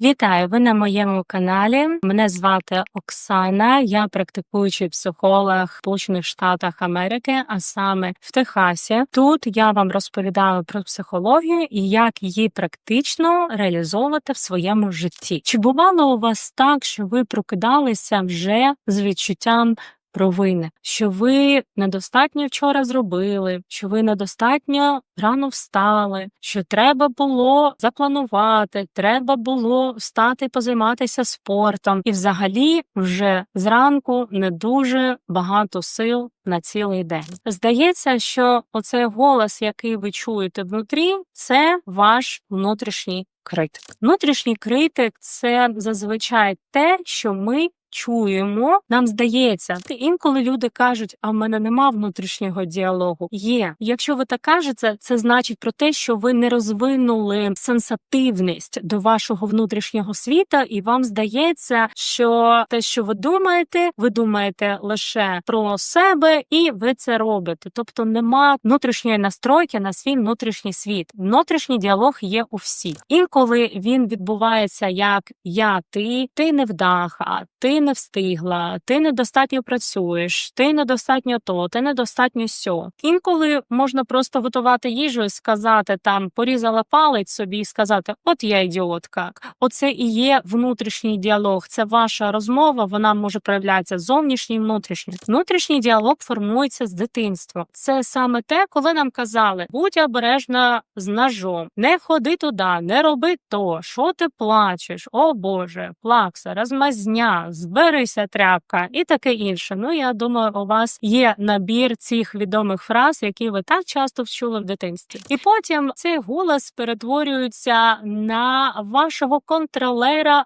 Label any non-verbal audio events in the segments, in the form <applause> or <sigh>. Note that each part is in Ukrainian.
Вітаю! Ви на моєму каналі. Мене звати Оксана. Я практикуючий психолог в Сполучених Штатах Америки, а саме в Техасі. Тут я вам розповідаю про психологію і як її практично реалізовувати в своєму житті. Чи бувало у вас так, що ви прокидалися вже з відчуттям провини, що ви недостатньо вчора зробили, що ви недостатньо рано встали, що треба було запланувати, треба було встати позайматися спортом, і взагалі вже зранку не дуже багато сил на цілий день. Здається, що оцей голос, який ви чуєте внутрі, це ваш внутрішній критик. Внутрішній критик це зазвичай те, що ми чуємо, нам здається, інколи люди кажуть, а в мене нема внутрішнього діалогу. Є, якщо ви так кажете, це значить про те, що ви не розвинули сенсативність до вашого внутрішнього світа, і вам здається, що те, що ви думаєте, ви думаєте лише про себе, і ви це робите. Тобто нема внутрішньої настройки на свій внутрішній світ. Внутрішній діалог є у всіх. Інколи він відбувається як я, ти, ти невдаха, ти не встигла, ти недостатньо працюєш, ти недостатньо то, ти недостатньо сьо. Інколи можна просто готувати їжу і сказати там порізала палець собі і сказати: От я ідіотка. Оце і є внутрішній діалог. Це ваша розмова. Вона може проявлятися зовнішній, внутрішній. Внутрішній діалог формується з дитинства. Це саме те, коли нам казали: будь обережна з ножом, не ходи туди, не роби то, що ти плачеш, о Боже, плакса, розмазня, зберися тряпка і таке інше. Ну я думаю, у вас є набір цих відомих фраз, які ви так часто вчули в дитинстві. І потім цей голос перетворюється на вашого контролера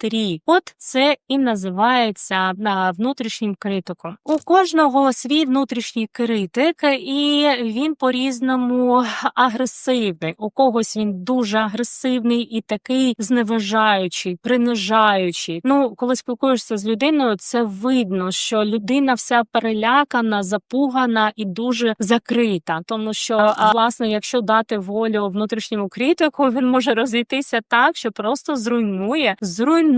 внутрі. От це і називається на внутрішнім критиком. У кожного свій внутрішній критик, і він по-різному агресивний. У когось він дуже агресивний і такий зневажаючий, принижаючий. Ну, коли спілкуєшся з людиною, це видно, що людина вся перелякана, запугана і дуже закрита. Тому що, власне, якщо дати волю внутрішньому критику, він може розійтися так, що просто зруйнує, зруйнує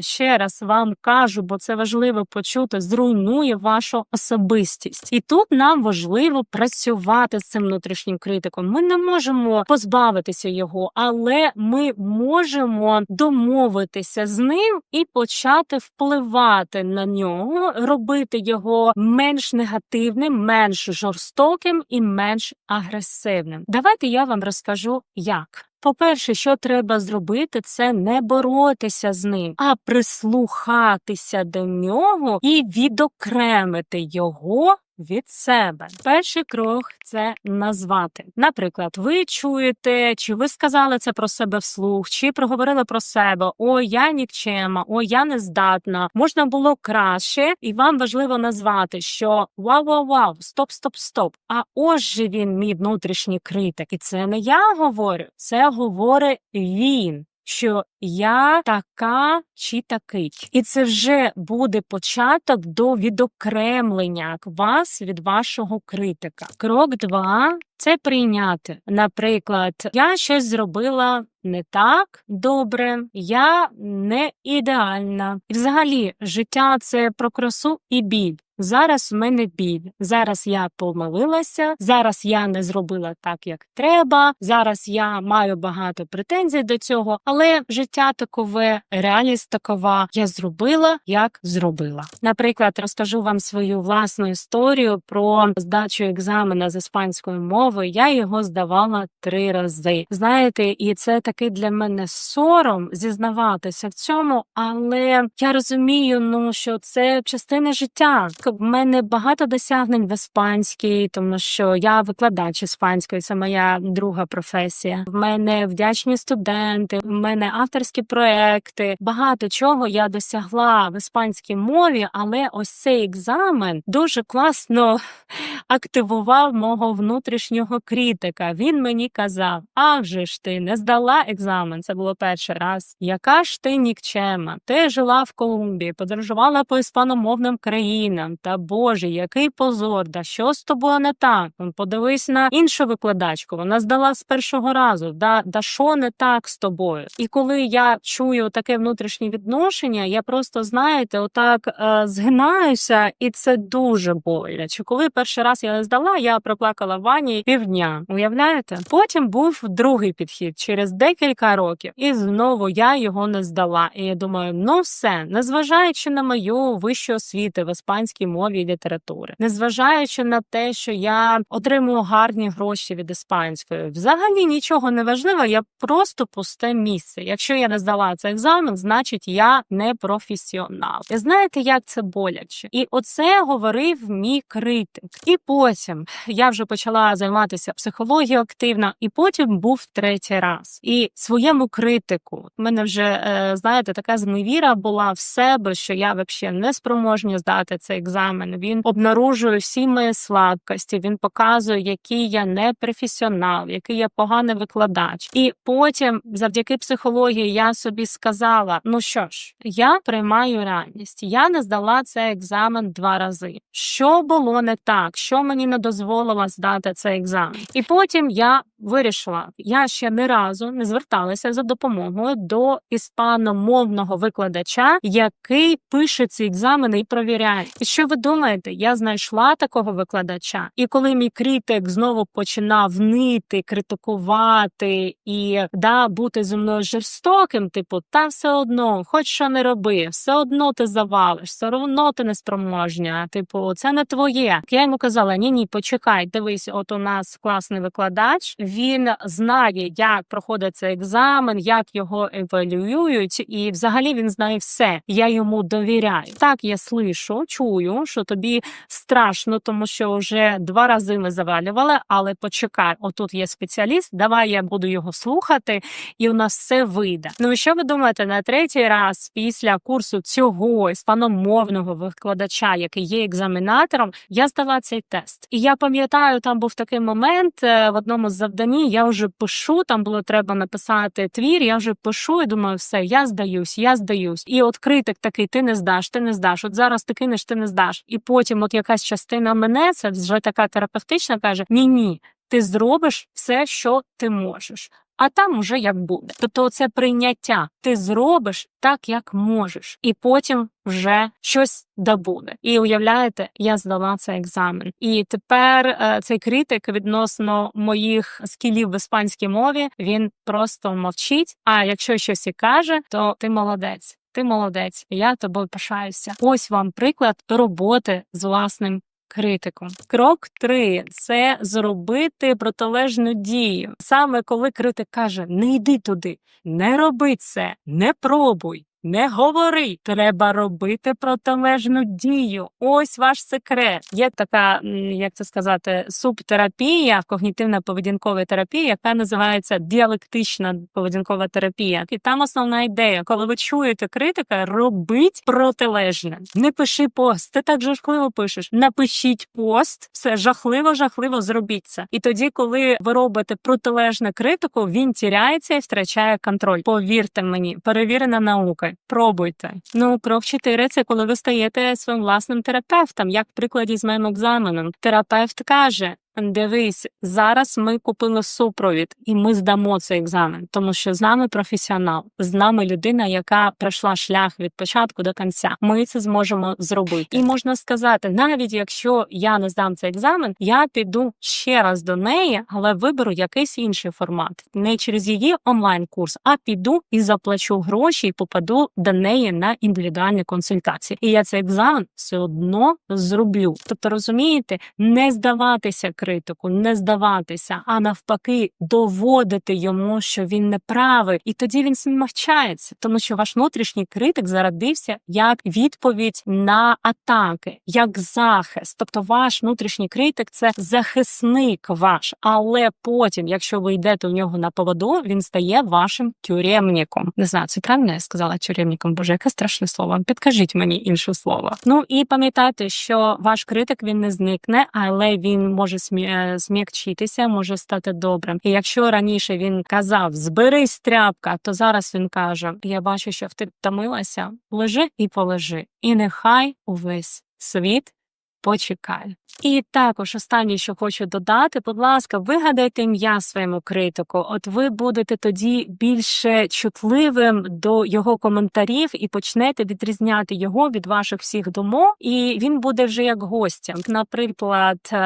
ще раз вам кажу, бо це важливо почути. Зруйнує вашу особистість, і тут нам важливо працювати з цим внутрішнім критиком. Ми не можемо позбавитися його, але ми можемо домовитися з ним і почати впливати на нього, робити його менш негативним, менш жорстоким і менш агресивним. Давайте я вам розкажу, як. По-перше, що треба зробити, це не боротися з ним, а прислухатися до нього і відокремити його від себе. Перший крок це назвати. Наприклад, ви чуєте, чи ви сказали це про себе вслух, чи проговорили про себе: О, я нікчема, о, я не здатна. Можна було краще, і вам важливо назвати, що вау, вау, вау, стоп, стоп, стоп. А ось же він, мій внутрішній критик. І це не я говорю, це говорить він що я така чи такий, і це вже буде початок до відокремлення вас від вашого критика. Крок два це прийняти. Наприклад, я щось зробила не так добре, я не ідеальна. І взагалі, життя це про красу і біль. Зараз в мене біль. Зараз я помилилася, зараз я не зробила так, як треба. Зараз я маю багато претензій до цього, але життя такове, реальність такова. Я зробила, як зробила. Наприклад, розкажу вам свою власну історію про здачу екзамена з іспанської мови. Я його здавала три рази. Знаєте, і це такий для мене сором зізнаватися в цьому, але я розумію, ну що це частина життя в мене багато досягнень в іспанській, тому що я викладач іспанської, це моя друга професія. В мене вдячні студенти, в мене авторські проекти. Багато чого я досягла в іспанській мові, але ось цей екзамен дуже класно <laughs> активував мого внутрішнього критика. Він мені казав: А вже ж ти не здала екзамен. Це було перший раз. Яка ж ти нікчема? Ти жила в Колумбії, подорожувала по іспаномовним країнам та боже, який позор, да що з тобою не так? Он подивись на іншу викладачку, вона здала з першого разу. Да, да що не так з тобою? І коли я чую таке внутрішнє відношення, я просто знаєте, отак е, згинаюся, і це дуже боляче. Коли перший раз я не здала, я проплакала в ванні півдня. Уявляєте? Потім був другий підхід через декілька років, і знову я його не здала. І я думаю, ну все, незважаючи на мою вищу освіту в іспанській мові і літератури, незважаючи на те, що я отримую гарні гроші від іспанської, взагалі нічого не важливо, я просто пусте місце. Якщо я не здала цей екзамен, значить я не професіонал. І знаєте, як це боляче? І оце говорив мій критик. І потім я вже почала займатися психологією активно, і потім був третій раз. І своєму критику в мене вже е, знаєте, така зневіра була в себе, що я взагалі не спроможна здати цей екзамен. Він обнаружує всі мої слабкості. Він показує, який я не професіонал, який я поганий викладач. І потім, завдяки психології, я собі сказала: ну що ж, я приймаю реальність. Я не здала цей екзамен два рази. Що було не так? Що мені не дозволило здати цей екзамен? І потім я вирішила, я ще не разу не зверталася за допомогою до іспаномовного викладача, який пише ці екзамени і провіряє. І що ви думаєте? Я знайшла такого викладача, і коли мій критик знову починав нити, критикувати і да бути зі мною жорстоким, типу, та все одно, хоч що не роби, все одно ти завалиш, все одно ти неспроможня. Типу, це не твоє. Я йому казала: ні, ні, почекай, дивись, от у нас класний викладач. Він знає, як проходить цей екзамен, як його евалюють, і взагалі він знає все. Я йому довіряю. Так я слышу, чую, що тобі страшно, тому що вже два рази ми завалювали, але почекай, отут є спеціаліст. Давай я буду його слухати, і у нас все вийде. Ну і що ви думаєте, на третій раз після курсу цього іспаномовного викладача, який є екзаменатором, я здала цей тест. І я пам'ятаю, там був такий момент е, в одному з завданні. Я вже пишу, там було треба написати твір. Я вже пишу і думаю, все, я здаюсь, я здаюсь. І от критик такий: ти не здаш, ти не здаш. От зараз ти кинеш, ти не здаш. І потім, от якась частина мене, це вже така терапевтична, каже: Ні, ні, ти зробиш все, що ти можеш. А там уже як буде. Тобто, це прийняття. Ти зробиш так, як можеш, і потім вже щось да буде. І уявляєте, я здала цей екзамен. І тепер е, цей критик відносно моїх скілів в іспанській мові він просто мовчить. А якщо щось і каже, то ти молодець. Ти молодець, я тобою пишаюся. Ось вам приклад роботи з власним критиком. Крок три це зробити протилежну дію. Саме коли критик каже: не йди туди, не роби це, не пробуй. Не говори, треба робити протилежну дію. Ось ваш секрет. Є така, як це сказати, субтерапія, когнітивна поведінкова терапія, яка називається діалектична поведінкова терапія. І там основна ідея, коли ви чуєте критика, робіть протилежне. Не пиши пост. Ти так жахливо пишеш. Напишіть пост, все жахливо, жахливо зробіть це. І тоді, коли ви робите протилежне критику, він тіряється і втрачає контроль. Повірте мені, перевірена наука. Пробуйте. Ну, крок 4 – це коли ви стаєте своїм власним терапевтом, як в прикладі з моїм екзаменом. Терапевт каже. Дивись, зараз ми купили супровід, і ми здамо цей екзамен, тому що з нами професіонал, з нами людина, яка пройшла шлях від початку до кінця. Ми це зможемо зробити. І можна сказати, навіть якщо я не здам цей екзамен, я піду ще раз до неї, але виберу якийсь інший формат, не через її онлайн-курс, а піду і заплачу гроші і попаду до неї на індивідуальні консультації. І я цей екзамен все одно зроблю. Тобто, розумієте, не здаватися критику, не здаватися, а навпаки, доводити йому, що він не правий, і тоді він смягчається, тому що ваш внутрішній критик зародився як відповідь на атаки, як захист. Тобто, ваш внутрішній критик це захисник ваш, але потім, якщо ви йдете в нього на поводу, він стає вашим тюремником. Не знаю, це правильно я сказала тюремником. Боже, яке страшне слово. Підкажіть мені інше слово. Ну і пам'ятайте, що ваш критик він не зникне, але він може смі- е, зм'якчитися, може стати добрим. І якщо раніше він казав зберись тряпка, то зараз він каже: Я бачу, що ти втомилася, лежи і полежи, і нехай увесь світ почекаю. І також останнє, що хочу додати, будь ласка, вигадайте ім'я своєму критику. От ви будете тоді більше чутливим до його коментарів і почнете відрізняти його від ваших всіх думок, і він буде вже як гостя. Наприклад, е,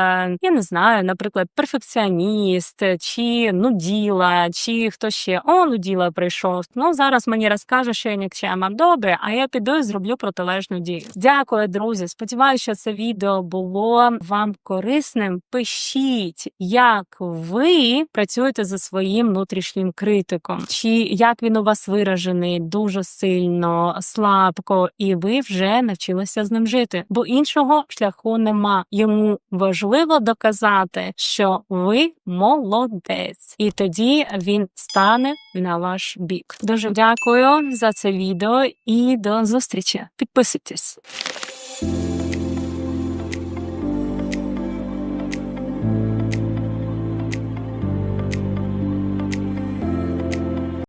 я не знаю, наприклад, перфекціоніст, чи нуділа, чи хто ще о, нуділа прийшов. Ну зараз мені розкаже, що я нікчема. Добре, а я піду і зроблю протилежну дію. Дякую, друзі. Сподіваюся, що це відео було вам корисним. Пишіть, як ви працюєте за своїм внутрішнім критиком, чи як він у вас виражений дуже сильно, слабко, і ви вже навчилися з ним жити. Бо іншого шляху нема. Йому важливо доказати, що ви молодець, і тоді він стане на ваш бік. Дуже дякую за це відео і до зустрічі. Підписуйтесь.